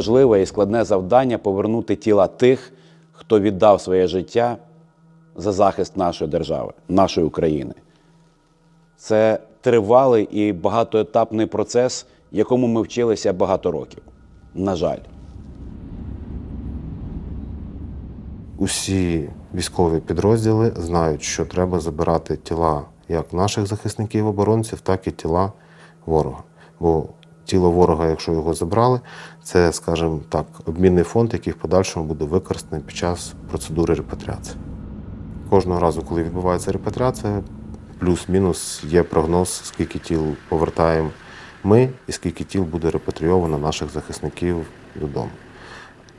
важливе і складне завдання повернути тіла тих, хто віддав своє життя за захист нашої держави, нашої України. Це тривалий і багатоетапний процес, якому ми вчилися багато років. На жаль. Усі військові підрозділи знають, що треба забирати тіла як наших захисників оборонців, так і тіла ворога. Бо тіло ворога, якщо його забрали, це, скажімо так, обмінний фонд, який в подальшому буде використаний під час процедури репатріації. Кожного разу, коли відбувається репатріація, плюс-мінус є прогноз, скільки тіл повертаємо ми і скільки тіл буде репатрійовано наших захисників додому.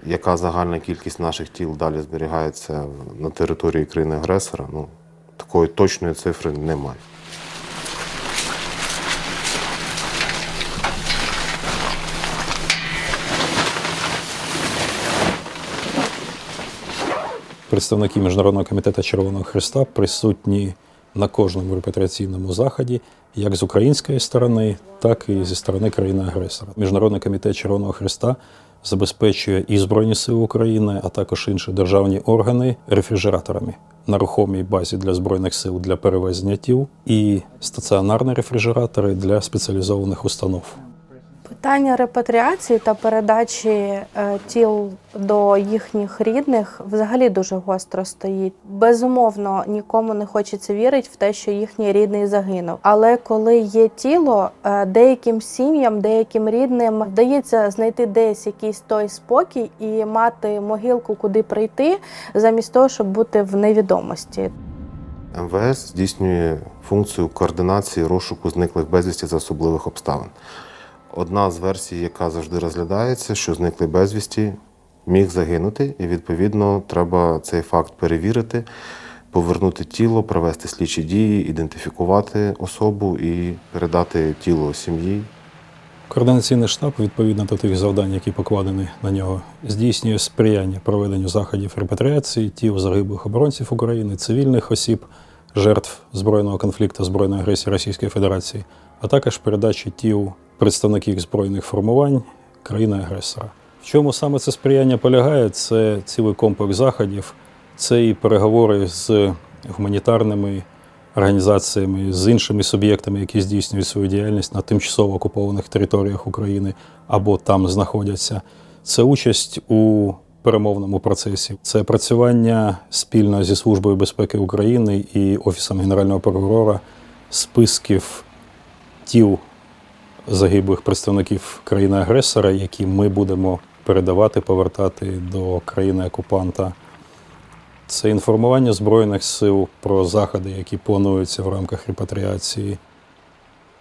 Яка загальна кількість наших тіл далі зберігається на території країни-агресора? Ну, такої точної цифри немає. Представники Міжнародного комітету Червоного Христа присутні на кожному репатріаційному заході, як з української сторони, так і зі сторони країни-агресора. Міжнародний комітет Червоного Христа забезпечує і Збройні Сили України, а також інші державні органи рефрижераторами на рухомій базі для збройних сил для перевезення тіл і стаціонарні рефрижератори для спеціалізованих установ. Питання репатріації та передачі е, тіл до їхніх рідних взагалі дуже гостро стоїть. Безумовно, нікому не хочеться вірити в те, що їхній рідний загинув. Але коли є тіло, е, деяким сім'ям, деяким рідним вдається знайти десь якийсь той спокій і мати могилку, куди прийти, замість того, щоб бути в невідомості. МВС здійснює функцію координації розшуку зниклих безвісті за особливих обставин. Одна з версій, яка завжди розглядається, що зниклий безвісті міг загинути, і відповідно треба цей факт перевірити, повернути тіло, провести слідчі дії, ідентифікувати особу і передати тіло сім'ї. Координаційний штаб, відповідно до тих завдань, які покладені на нього, здійснює сприяння проведенню заходів репатріації тіл загиблих оборонців України, цивільних осіб, жертв збройного конфлікту, збройної агресії Російської Федерації, а також передачі тіл представників збройних формувань країни-агресора. В чому саме це сприяння полягає? Це цілий комплекс заходів, це і переговори з гуманітарними організаціями, з іншими суб'єктами, які здійснюють свою діяльність на тимчасово окупованих територіях України або там знаходяться. Це участь у перемовному процесі, це працювання спільно зі Службою безпеки України і Офісом Генерального прокурора списків тіл загиблих представників країни-агресора, які ми будемо передавати, повертати до країни-окупанта. Це інформування Збройних сил про заходи, які плануються в рамках репатріації.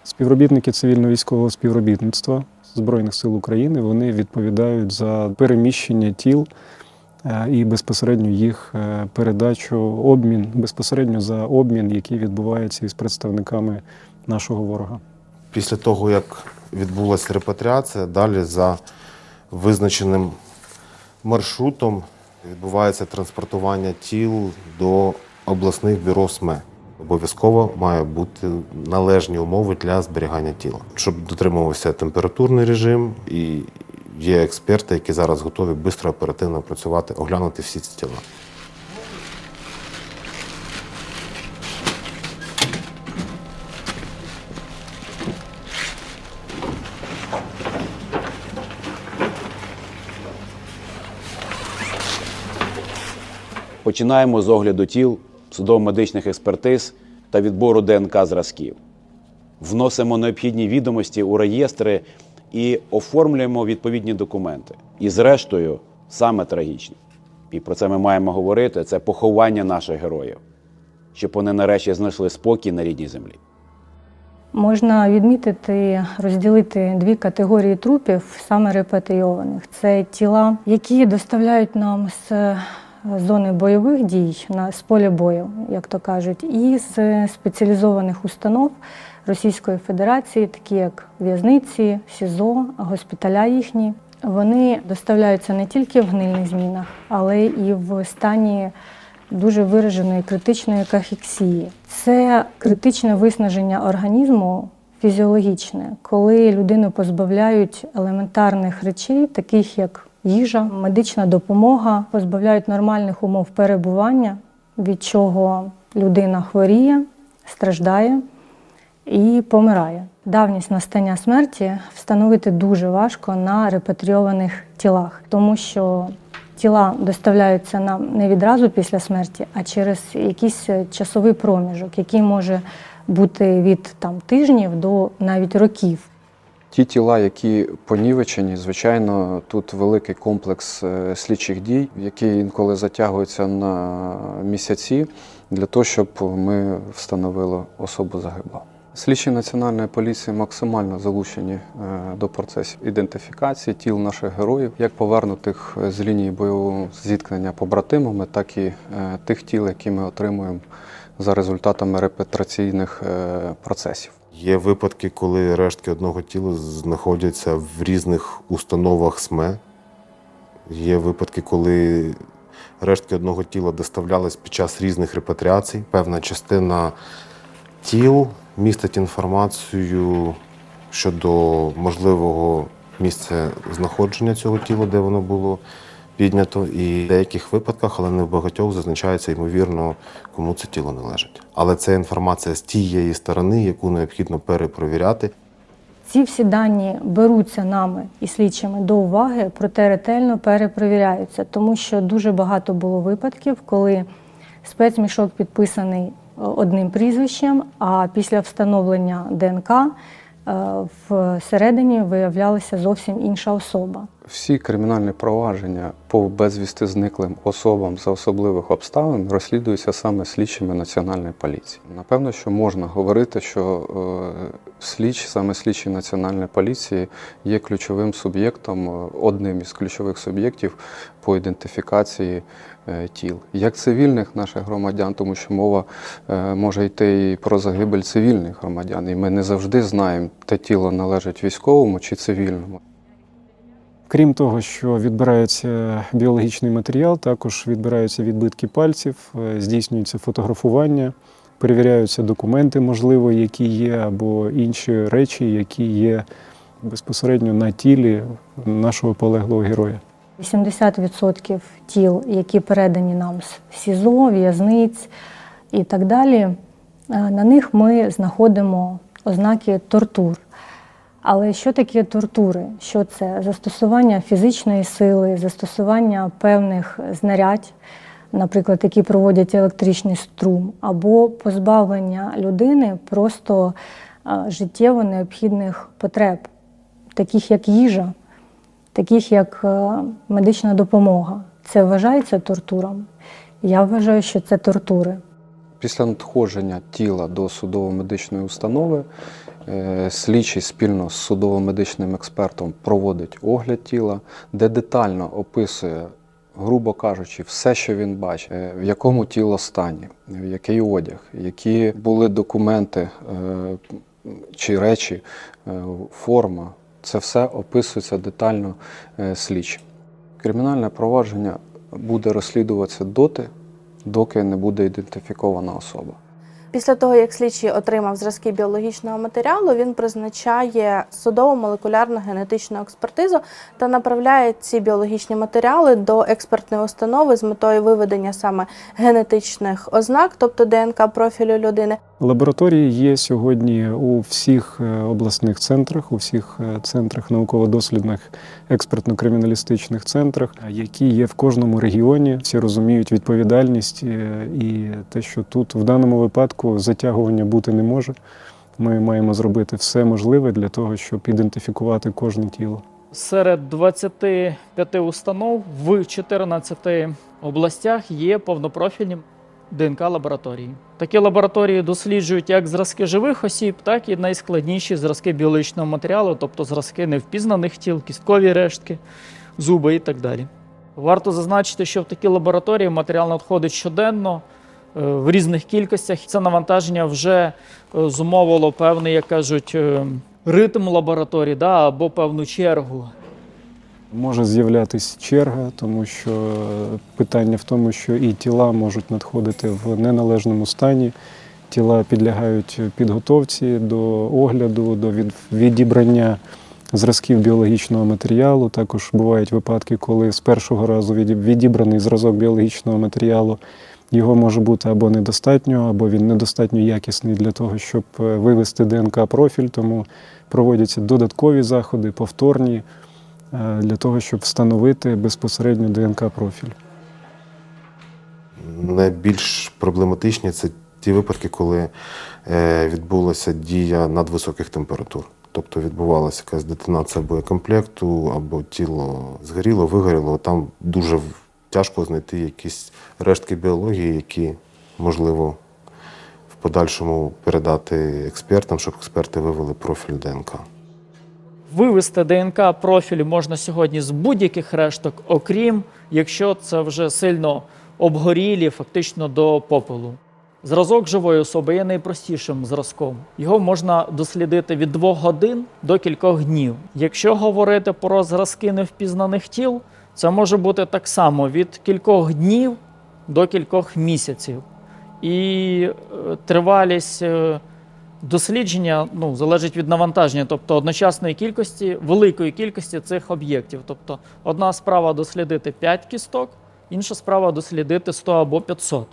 Співробітники цивільно-військового співробітництва Збройних сил України вони відповідають за переміщення тіл е, і безпосередньо їх е, передачу, обмін, безпосередньо за обмін, який відбувається із представниками нашого ворога. Після того, як відбулася репатріація, далі за визначеним маршрутом відбувається транспортування тіл до обласних бюро СМЕ. Обов'язково має бути належні умови для зберігання тіла, щоб дотримувався температурний режим, і є експерти, які зараз готові швидко, оперативно працювати, оглянути всі ці тіла. Починаємо з огляду тіл, судово-медичних експертиз та відбору ДНК зразків. Вносимо необхідні відомості у реєстри і оформлюємо відповідні документи. І зрештою, саме трагічне, і про це ми маємо говорити, це поховання наших героїв, щоб вони нарешті знайшли спокій на рідній землі. Можна відмітити, розділити дві категорії трупів, саме репатрійованих. Це тіла, які доставляють нам з зони бойових дій, на- з поля бою, як то кажуть, і з спеціалізованих установ Російської Федерації, такі як в'язниці, СІЗО, госпіталя їхні. Вони доставляються не тільки в гнильних змінах, але і в стані дуже вираженої критичної кахексії. Це критичне виснаження організму фізіологічне, коли людину позбавляють елементарних речей, таких як їжа, медична допомога, позбавляють нормальних умов перебування, від чого людина хворіє, страждає і помирає. Давність настання смерті встановити дуже важко на репатріованих тілах, тому що тіла доставляються нам не відразу після смерті, а через якийсь часовий проміжок, який може бути від там тижнів до навіть років. Ті тіла, які понівечені, звичайно, тут великий комплекс е, слідчих дій, які інколи затягуються на місяці для того, щоб ми встановили особу загиблого. Слідчі національної поліції максимально залучені е, до процесів ідентифікації тіл наших героїв, як повернутих з лінії бойового зіткнення побратимами, так і е, тих тіл, які ми отримуємо за результатами репатраційних е, процесів. Є випадки, коли рештки одного тіла знаходяться в різних установах СМЕ. Є випадки, коли рештки одного тіла доставлялись під час різних репатріацій. Певна частина тіл містить інформацію щодо можливого місця знаходження цього тіла, де воно було піднято. І в деяких випадках, але не в багатьох, зазначається ймовірно, кому це тіло належить. Але це інформація з тієї сторони, яку необхідно перепровіряти. Ці всі дані беруться нами і слідчими до уваги, проте ретельно перепровіряються, тому що дуже багато було випадків, коли спецмішок підписаний е, одним прізвищем, а після встановлення ДНК всередині виявлялася зовсім інша особа. Всі кримінальні провадження по безвісти зниклим особам за особливих обставин розслідуються саме слідчими національної поліції. Напевно, що можна говорити, що е, слідч, саме слідчі національної поліції, є ключовим суб'єктом, е, одним із ключових суб'єктів по ідентифікації е, тіл, як цивільних наших громадян, тому що мова е, може йти і про загибель цивільних громадян, і ми не завжди знаємо, те тіло належить військовому чи цивільному. Крім того, що відбирається біологічний матеріал, також відбираються відбитки пальців, е, здійснюється фотографування, перевіряються документи, можливо, які є, або інші речі, які є безпосередньо на тілі нашого полеглого героя. 80% тіл, які передані нам з СІЗО, в'язниць і так далі, е, на них ми знаходимо ознаки тортур. Але що таке тортури? Що це? Застосування фізичної сили, застосування певних знарядь, наприклад, які проводять електричний струм, або позбавлення людини просто е, життєво необхідних потреб, таких як їжа, таких як е, медична допомога. Це вважається тортуром? Я вважаю, що це тортури. Після надходження тіла до судово-медичної установи е, слідчий спільно з судово-медичним експертом проводить огляд тіла, де детально описує, грубо кажучи, все, що він бачить, е, в якому тіло стані, в який одяг, які були документи чи речі, форма. Це все описується детально е, слідчим. Кримінальне провадження буде розслідуватися доти, доки не буде ідентифікована особа. Після того, як слідчий отримав зразки біологічного матеріалу, він призначає судову молекулярну генетичну експертизу та направляє ці біологічні матеріали до експертної установи з метою виведення саме генетичних ознак, тобто ДНК профілю людини. Лабораторії є сьогодні у всіх е, обласних центрах, у всіх е, центрах науково-дослідних експертно-криміналістичних центрах, е, які є в кожному регіоні. Всі розуміють відповідальність і те, що тут в даному випадку затягування бути не може. Ми маємо зробити все можливе для того, щоб ідентифікувати кожне тіло. Серед 25 установ в 14 областях є повнопрофільні ДНК-лабораторії. Такі лабораторії досліджують як зразки живих осіб, так і найскладніші зразки біологічного матеріалу, тобто зразки невпізнаних тіл, кісткові рештки, зуби і так далі. Варто зазначити, що в такі лабораторії матеріал надходить щоденно е, в різних кількостях. Це навантаження вже е, зумовило певний, як кажуть, е, ритм лабораторії да, або певну чергу. Може з'являтися черга, тому що питання в тому, що і тіла можуть надходити в неналежному стані, тіла підлягають підготовці до огляду, до відібрання зразків біологічного матеріалу. Також бувають випадки, коли з першого разу відібраний зразок біологічного матеріалу. Його може бути або недостатньо, або він недостатньо якісний для того, щоб е, вивести ДНК-профіль, тому проводяться додаткові заходи, повторні, для того, щоб встановити безпосередньо ДНК-профіль. Найбільш проблематичні це ті випадки, коли е, відбулася дія надвисоких температур. Тобто відбувалася якась детонація боєкомплекту, або тіло згоріло, вигоріло. Там дуже тяжко знайти якісь рештки біології, які можливо в подальшому передати експертам, щоб експерти вивели профіль ДНК. Вивести ДНК профілі можна сьогодні з будь-яких решток, окрім якщо це вже сильно обгорілі, фактично до попелу. Зразок живої особи є найпростішим зразком. Його можна дослідити від двох годин до кількох днів. Якщо говорити про зразки невпізнаних тіл, це може бути так само від кількох днів до кількох місяців. І е, тривалість е, дослідження ну, залежить від навантаження, тобто одночасної кількості, великої кількості цих об'єктів. Тобто одна справа дослідити 5 кісток, інша справа дослідити 100 або 500.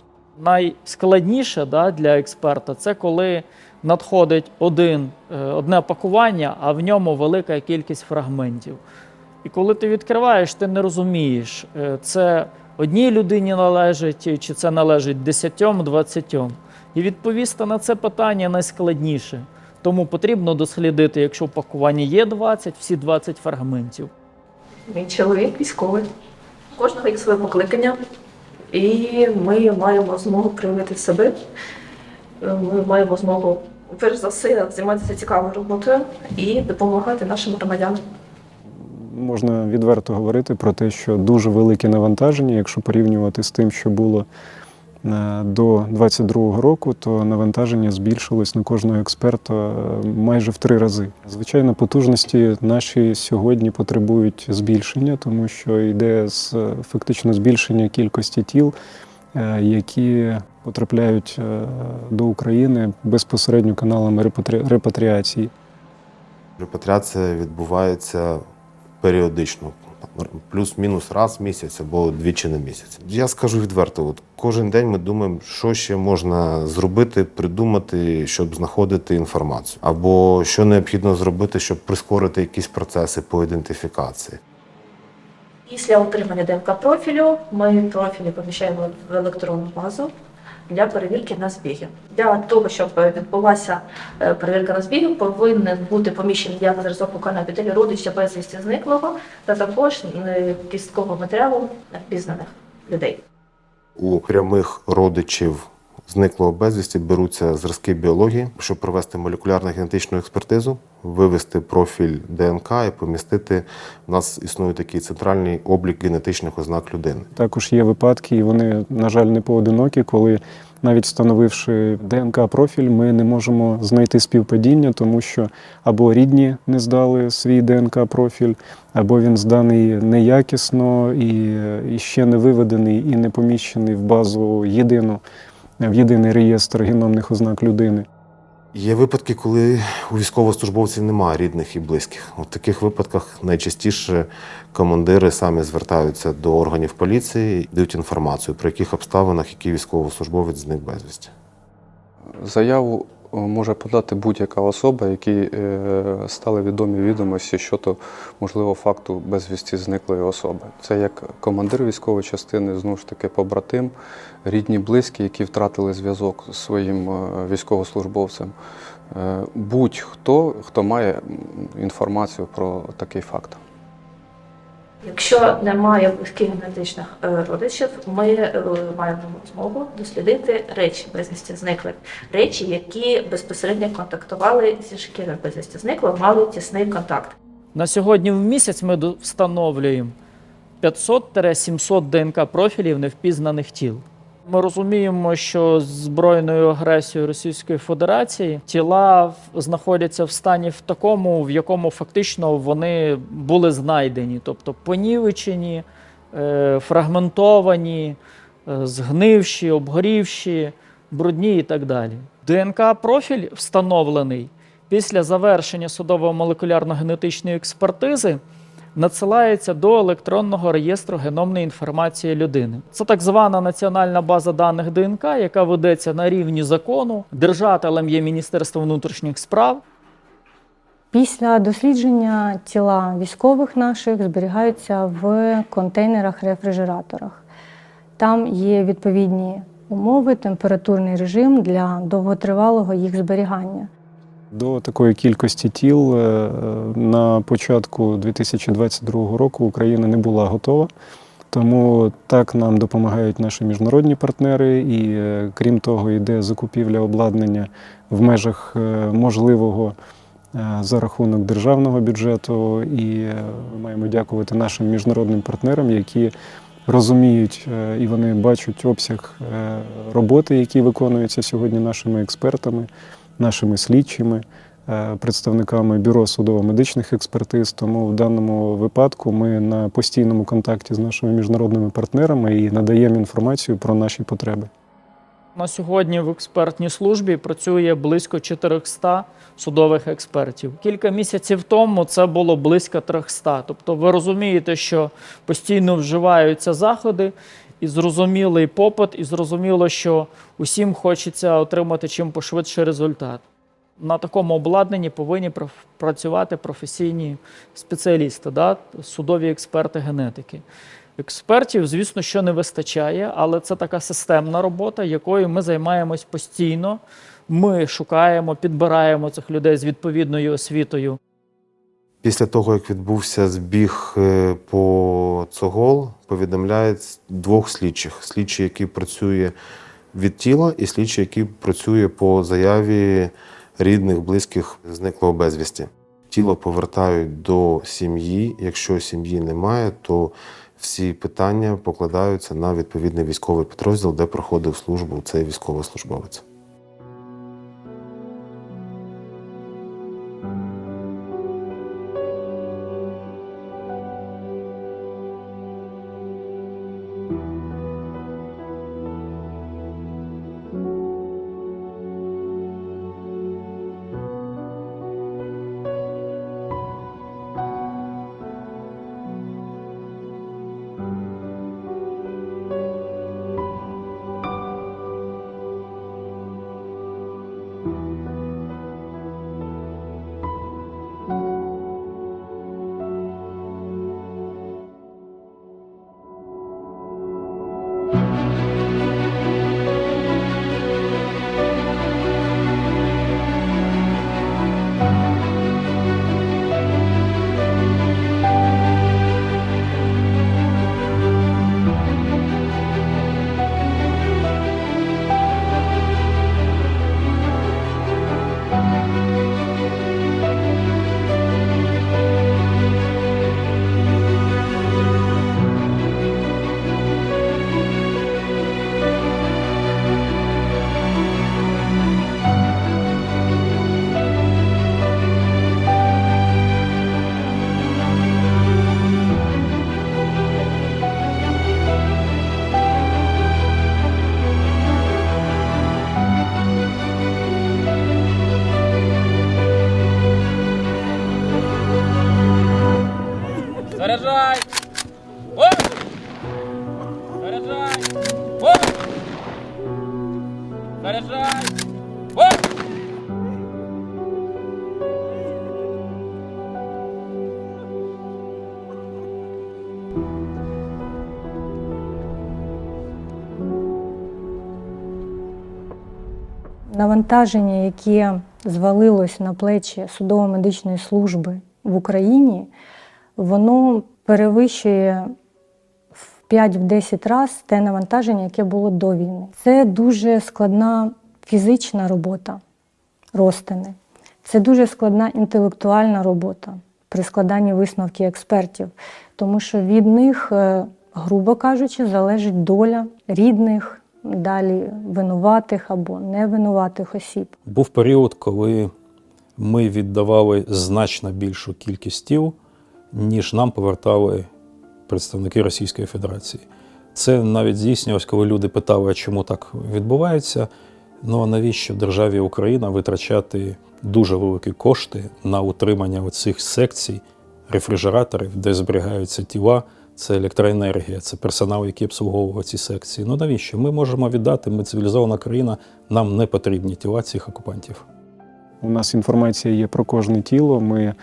Найскладніше да, для експерта це коли надходить один, е, одне пакування, а в ньому велика кількість фрагментів. І коли ти відкриваєш, ти не розумієш, е, це одній людині належить, чи це належить десятьом, двадцятьом. І відповісти на це питання найскладніше. Тому потрібно дослідити, якщо в пакуванні є 20, всі 20 фрагментів. Мій чоловік військовий. У Кожного є своє покликання, і ми маємо змогу проявити себе. Ми маємо змогу, перш за все, займатися цікавою роботою і допомагати нашим громадянам. Можна відверто говорити про те, що дуже велике навантаження, якщо порівнювати з тим, що було до 2022 року, то навантаження збільшилось на кожного експерта е, майже в три рази. Звичайно, потужності наші сьогодні потребують збільшення, тому що йде з е, фактично збільшення кількості тіл, е, які потрапляють е, до України безпосередньо каналами репатріації. Репатріація відбувається періодично, плюс-мінус раз в місяць або двічі на місяць. Я скажу відверто, от кожен день ми думаємо, що ще можна зробити, придумати, щоб знаходити інформацію, або що необхідно зробити, щоб прискорити якісь процеси по ідентифікації. Після отримання ДНК-профілю ми профілі поміщаємо в електронну базу для перевірки на збіги. Для того, щоб відбулася е, перевірка на збіги, повинен бути поміщений як зразок УК петелі родича безвісті зниклого та також е, кісткового матеріалу впізнаних людей. У прямих родичів зниклого безвісті беруться зразки біології, щоб провести молекулярно-генетичну експертизу, вивести профіль ДНК і помістити. У нас існує такий центральний облік генетичних ознак людини. Також є випадки, і вони, на жаль, не поодинокі, коли навіть встановивши ДНК-профіль, ми не можемо знайти співпадіння, тому що або рідні не здали свій ДНК-профіль, або він зданий неякісно і, і ще не виведений і не поміщений в базу єдину, в єдиний реєстр геномних ознак людини. Є випадки, коли у військовослужбовців немає рідних і близьких. У таких випадках найчастіше командири самі звертаються до органів поліції, дають інформацію, про яких обставинах який військовослужбовець зник безвісті. Заяву може подати будь-яка особа, якій е, стали відомі відомості щодо можливо факту безвісті зниклої особи. Це як командир військової частини, знову ж таки, побратим, рідні, близькі, які втратили зв'язок з своїм е, військовослужбовцем. Е, Будь-хто, хто має інформацію про такий факт. Якщо немає близьких генетичних е, родичів, ми е, маємо змогу дослідити речі безвісті зниклих, речі, які безпосередньо контактували зі шкірою безвісті зниклих, мали тісний контакт. На сьогодні в місяць ми встановлюємо 500-700 ДНК профілів невпізнаних тіл. Ми розуміємо, що збройною агресією Російської Федерації тіла знаходяться в стані в такому, в якому фактично вони були знайдені, тобто понівечені, е, фрагментовані, е, згнивші, обгорівші, брудні і так далі. ДНК-профіль встановлений після завершення судово-молекулярно-генетичної експертизи надсилається до електронного реєстру геномної інформації людини. Це так звана національна база даних ДНК, яка ведеться на рівні закону. Держателем є Міністерство внутрішніх справ. Після дослідження тіла військових наших зберігаються в контейнерах-рефрижераторах. Там є відповідні умови, температурний режим для довготривалого їх зберігання. До такої кількості тіл е, на початку 2022 року Україна не була готова. Тому так нам допомагають наші міжнародні партнери, і е, крім того, йде закупівля обладнання в межах е, можливого за рахунок державного бюджету. І ми маємо дякувати нашим міжнародним партнерам, які розуміють і вони бачать обсяг роботи, які виконуються сьогодні нашими експертами нашими слідчими, е, представниками бюро судово-медичних експертиз. Тому в даному випадку ми на постійному контакті з нашими міжнародними партнерами і надаємо інформацію про наші потреби. На сьогодні в експертній службі працює близько 400 судових експертів. Кілька місяців тому це було близько 300. Тобто ви розумієте, що постійно вживаються заходи, і зрозумілий попит, і зрозуміло, що усім хочеться отримати чим пошвидше результат. На такому обладнанні повинні працювати професійні спеціалісти, да? судові експерти генетики. Експертів, звісно, що не вистачає, але це така системна робота, якою ми займаємось постійно. Ми шукаємо, підбираємо цих людей з відповідною освітою. Після того, як відбувся збіг е, по Цогол, повідомляють двох слідчих: слідчий, який працює від тіла, і слідчий, який працює по заяві рідних, близьких зниклого безвісті. Тіло повертають до сім'ї. Якщо сім'ї немає, то всі питання покладаються на відповідний військовий підрозділ, де проходив службу цей військовослужбовець. Навантаження, яке звалилось на плечі судово-медичної служби в Україні, воно перевищує в 5-10 разів те навантаження, яке було до війни. Це дуже складна фізична робота, розтини. Це дуже складна інтелектуальна робота при складанні висновків експертів, тому що від них, е, грубо кажучи, залежить доля рідних, далі винуватих або невинуватих осіб. Був період, коли ми віддавали значно більшу кількість тіл, ніж нам повертали представники Російської Федерації. Це навіть здійснювалось, коли люди питали, чому так відбувається. Ну а навіщо державі Україна витрачати дуже великі кошти на утримання оцих секцій, рефрижераторів, де зберігаються тіла? Це електроенергія, це персонал, який обслуговував ці секції. Ну навіщо? Ми можемо віддати, ми цивілізована країна, нам не потрібні тіла цих окупантів. У нас інформація є про кожне тіло. Ми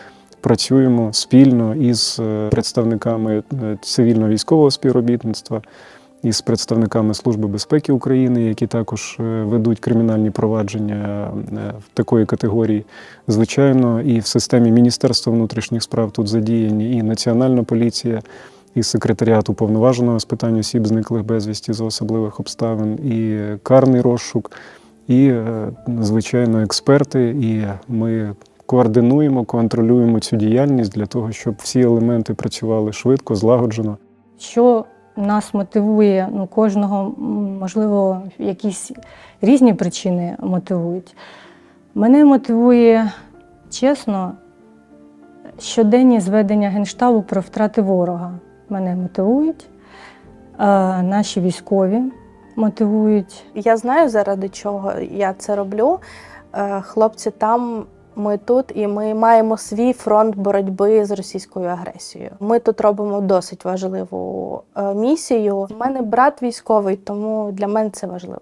працюємо спільно із е, представниками е, цивільно-військового співробітництва, із представниками Служби безпеки України, які також е, ведуть кримінальні провадження в такої категорії. Звичайно, і в системі Міністерства внутрішніх справ тут задіяні і Національна поліція. І секретаріат уповноваженого з питань осіб, зниклих безвісті за особливих обставин, і карний розшук, і, е, звичайно, експерти. І ми координуємо, контролюємо цю діяльність для того, щоб всі елементи працювали швидко, злагоджено. Що нас мотивує, ну кожного, можливо, якісь різні причини мотивують. Мене мотивує чесно щоденні зведення Генштабу про втрати ворога. Мене мотивують, е, наші військові мотивують. Я знаю, заради чого я це роблю. Е, Хлопці там, ми тут, і ми маємо свій фронт боротьби з російською агресією. Ми тут робимо досить важливу е, місію. У мене брат військовий, тому для мене це важливо.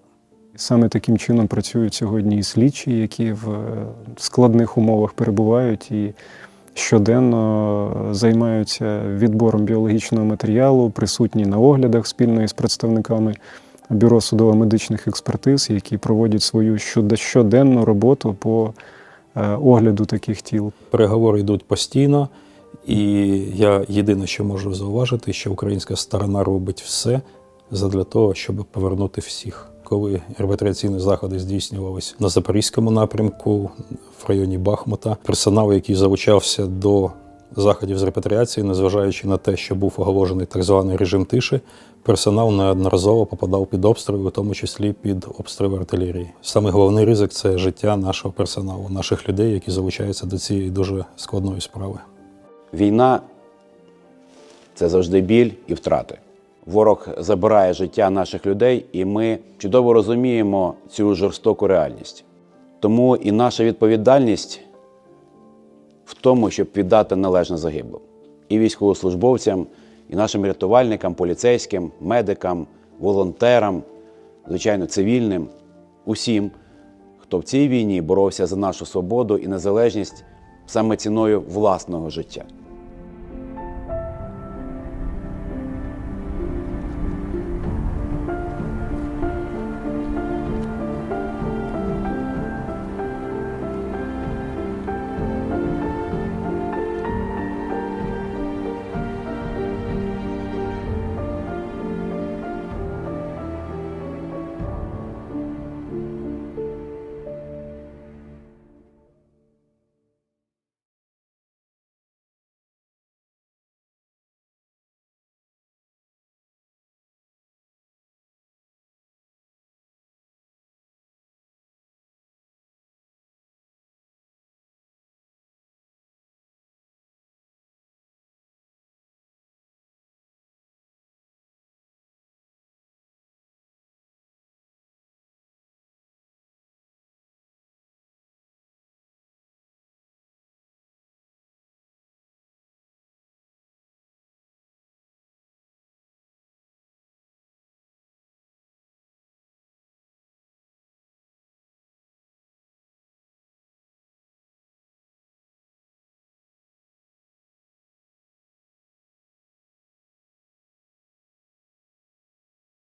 Саме таким чином працюють сьогодні і слідчі, які в складних умовах перебувають і щоденно займаються відбором біологічного матеріалу, присутні на оглядах спільно із представниками бюро судово-медичних експертиз, які проводять свою щоденну роботу по е, огляду таких тіл. Переговори йдуть постійно, і я єдине, що можу зауважити, що українська сторона робить все задля того, щоб повернути всіх. Коли репатріаційні заходи здійснювалися на Запорізькому напрямку, в районі Бахмута, персонал, який залучався до заходів з репатріації, незважаючи на те, що був оголошений так званий режим тиші, персонал неодноразово попадав під обстріли, у тому числі під обстріли артилерії. Саме головний ризик це життя нашого персоналу, наших людей, які залучаються до цієї дуже складної справи. Війна це завжди біль і втрати. Ворог забирає життя наших людей, і ми чудово розуміємо цю жорстоку реальність. Тому і наша відповідальність в тому, щоб віддати належне загиблим і військовослужбовцям, і нашим рятувальникам, поліцейським, медикам, волонтерам, звичайно, цивільним, усім, хто в цій війні боровся за нашу свободу і незалежність саме ціною власного життя.